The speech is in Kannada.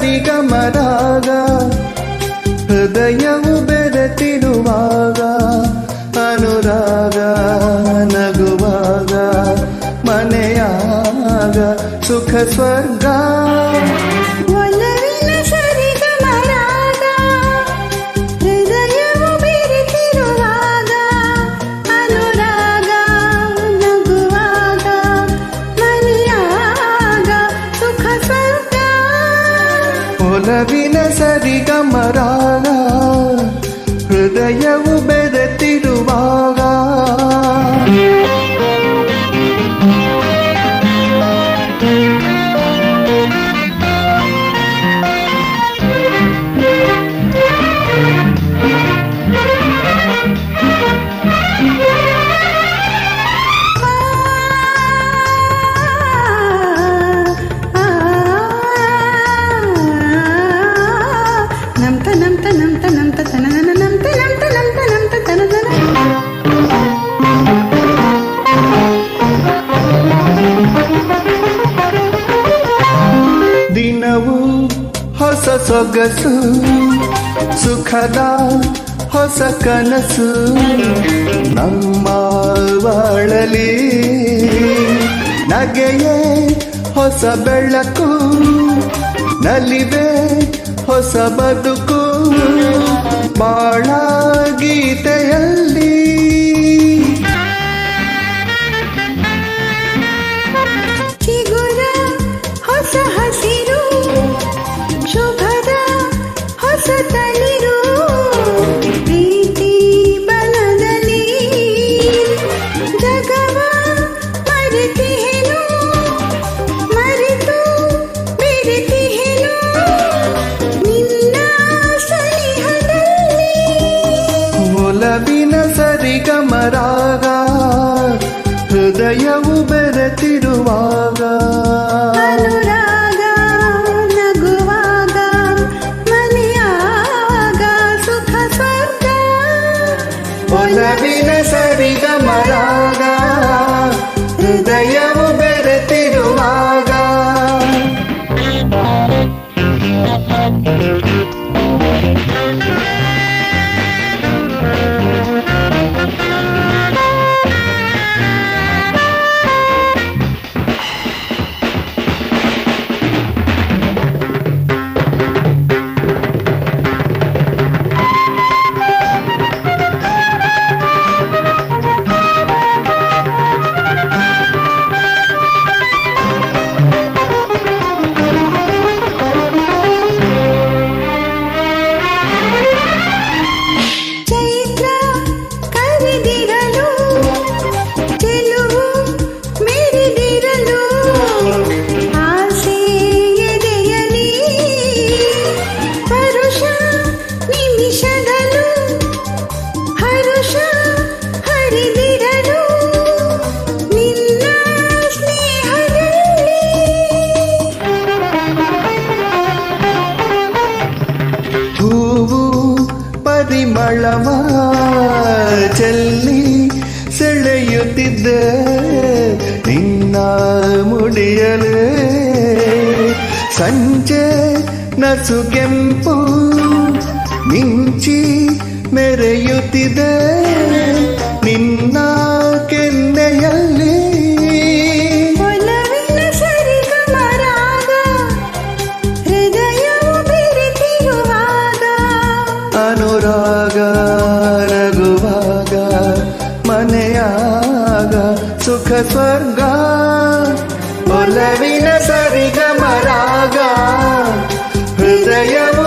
ಒಲವಿನ ಸರಿಗಮರಾಗ ಹೃದಯವು ಬೆರೆತಿರುವಾಗ ಅನುರಾಗ ನಗುವಾಗ ಮನೆಯಾಗ ಸುಖ ಸ್ವರ್ಗ ಒಲವಿನ ಸರಿಗಮರಾಗ ಹೃದಯವು ಸೊಗಸು ಸುಖದ ಹೊಸ ಕನಸು. ನಮ್ಮ ಬಾಳಲಿ ನಗೆಯೇ ಹೊಸ ಬೆಳಕು ನಲಿವೆ ಹೊಸ ಬದುಕು. ಬಾಳ ಗೀತೆಯಲ್ಲಿ ಒಲವಿನ ಸರಿಗಮರಾಗ ಹೃದಯವು ಬೆರೆತಿರುವಾಗ ಒಲವಿನ ಸರಿಗಮರಾಗ ಹೃದಯವು ಬೆರೆತಿರುವಾಗ ಹೂವು ಪರಿಮಳವ ಚೆಲ್ಲಿ ಸೆಳೆಯುತ್ತಿದ್ದ ನಿನ್ನ ಮುಡಿಯಲು. ಸಂಜೆ ನಸು ಕೆಂಪು ಮಿಂಚಿ ಮೆರೆಯುತ್ತಿದೆ. రాగ సుఖ స్వర్గా సరిగ మరాగా హృదయము